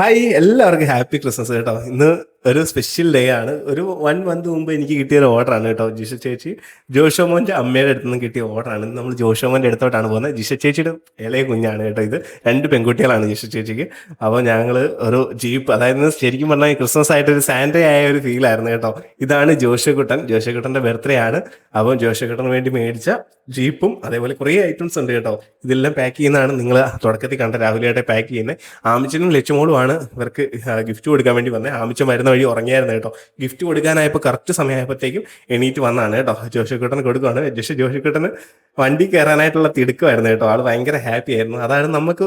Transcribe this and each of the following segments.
Hi എല്ലാവർക്കും happy Christmas കേട്ടോ. ഇന്ന് ഒരു സ്പെഷ്യൽ ഡേ ആണ്. ഒരു വൺ മന്ത് മുമ്പ് എനിക്ക് കിട്ടിയ ഒരു ഓർഡറാണ് കേട്ടോ ജിഷ ചേച്ചി. ജോഷോമോന്റെ അമ്മയുടെ അടുത്ത് നിന്ന് കിട്ടിയ ഓർഡറാണ് നമ്മൾ ജോഷോമോന്റെ അടുത്തോട്ടാണ് പോകുന്നത്. ജിഷ ചേച്ചിയുടെ ഇളയ കുഞ്ഞാണ് കേട്ടോ ഇത്. രണ്ട് പെൺകുട്ടികളാണ് ജിഷ ചേച്ചിക്ക്. അപ്പോൾ ഞങ്ങൾ ഒരു ജീപ്പ് അതായത് ശരിക്കും പറഞ്ഞാൽ ക്രിസ്മസ് ആയിട്ട് ഒരു സാൻഡേ ആയ ഒരു ഫീൽ ആയിരുന്നു കേട്ടോ. ഇതാണ് ജോഷക്കുട്ടൻ ജോഷക്കുട്ടന്റെ ബർത്ത്ഡേ ആണ്. അപ്പോൾ ജോഷക്കുട്ടന് വേണ്ടി മേടിച്ച ജീപ്പും അതേപോലെ കുറേ ഐറ്റംസ് ഉണ്ട് കേട്ടോ. ഇതെല്ലാം പാക്ക് ചെയ്യുന്നതാണ്. നിങ്ങൾ തുടക്കത്തിൽ കണ്ട രാഹുലിയായിട്ട് പാക്ക് ചെയ്യുന്നത്. ആമിച്ചനും ലച്ചുമോളുമാണ് ഇവർക്ക് ഗിഫ്റ്റ് കൊടുക്കാൻ വേണ്ടി വന്നത്. ആമിച്ചൻ വരുന്ന വഴി ഉറങ്ങിയായിരുന്നു കേട്ടോ. ഗിഫ്റ്റ് കൊടുക്കാനായപ്പോൾ കറക്റ്റ് സമയമായപ്പോഴത്തേക്കും എണീറ്റ് വന്നാണ് കേട്ടോ. ജോഷിക്കുട്ടന് കൊടുക്കുകയാണ് ജോഷി ജോഷിക്കുട്ടന് വണ്ടി കയറാനായിട്ടുള്ള തിടുക്കമായിരുന്നു കേട്ടോ. ആൾ ഭയങ്കര ഹാപ്പി ആയിരുന്നു. അതാണ് നമുക്ക്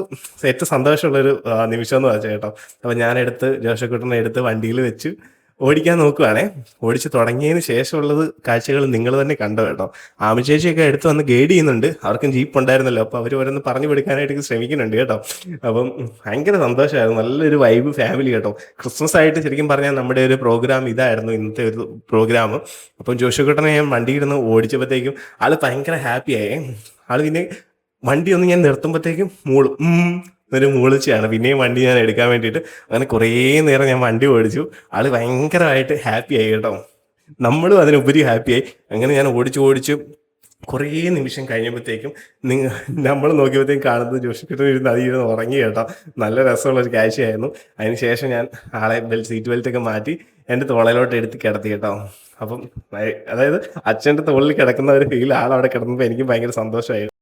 ഏറ്റവും സന്തോഷമുള്ളൊരു നിമിഷം എന്ന് വെച്ചാൽ കേട്ടോ. അപ്പോൾ ഞാനെടുത്ത് ജോഷിക്കുട്ടനെ എടുത്ത് വണ്ടിയിൽ വെച്ച്. ഓടിക്കാൻ നോക്കുവാണേ. ഓടിച്ച് തുടങ്ങിയതിന് ശേഷമുള്ളത് കാഴ്ചകൾ നിങ്ങൾ തന്നെ കണ്ടു കേട്ടോ. ആമിചേച്ചിയൊക്കെ എടുത്ത് വന്ന് ഗൈഡ് ചെയ്യുന്നുണ്ട്. അവർക്കും ജീപ്പ് ഉണ്ടായിരുന്നല്ലോ. അപ്പോൾ അവർ ഓരോന്ന് പറഞ്ഞു കൊടുക്കാനായിട്ട് ശ്രമിക്കുന്നുണ്ട് കേട്ടോ. അപ്പം ഭയങ്കര സന്തോഷമായിരുന്നു. നല്ലൊരു വൈബ് ഫാമിലി കേട്ടോ. ക്രിസ്മസ് ആയിട്ട് ശരിക്കും പറഞ്ഞാൽ നമ്മുടെ ഒരു പ്രോഗ്രാം ഇതായിരുന്നു ഇന്നത്തെ ഒരു പ്രോഗ്രാം അപ്പം ജോഷുക്കുട്ടനെ ഞാൻ വണ്ടിയിരുന്ന് ഓടിച്ചപ്പോഴത്തേക്കും ആൾ ഭയങ്കര ഹാപ്പി ആയേ. ആൾ പിന്നെ വണ്ടി ഒന്ന് ഞാൻ നിർത്തുമ്പോഴത്തേക്കും മൂളും ഉം മൂളിച്ചയാണ് പിന്നെയും വണ്ടി ഞാൻ എടുക്കാൻ വേണ്ടിയിട്ട് അങ്ങനെ കുറേ നേരം ഞാൻ വണ്ടി ഓടിച്ചു. ആൾ ഭയങ്കരമായിട്ട് ഹാപ്പി ആയി കേട്ടോ. നമ്മളും അതിനുപരി ആയി. അങ്ങനെ ഞാൻ ഓടിച്ചു ഓടിച്ചു കുറേ നിമിഷം കഴിഞ്ഞപ്പോഴത്തേക്കും നിങ്ങൾ നമ്മൾ നോക്കിയപ്പോഴത്തേക്കും കാണുന്നത് ജോഷിക്കിട്ടും ഇരുന്ന് അതിരുന്ന് ഉറങ്ങി കേട്ടോ. നല്ല രസമുള്ള ഒരു കാഴ്ചയായിരുന്നു. അതിനുശേഷം ഞാൻ ആളെ ബെൽ സീറ്റ് ബെൽറ്റൊക്കെ മാറ്റി എന്റെ തോളയിലോട്ട് എടുത്ത് കിടത്തി കേട്ടോ. അപ്പം അതായത് അച്ഛന്റെ തോളിൽ കിടക്കുന്ന ഒരു ഫീൽ ആളവിടെ കിടന്നപ്പോൾ എനിക്ക് ഭയങ്കര സന്തോഷമായി.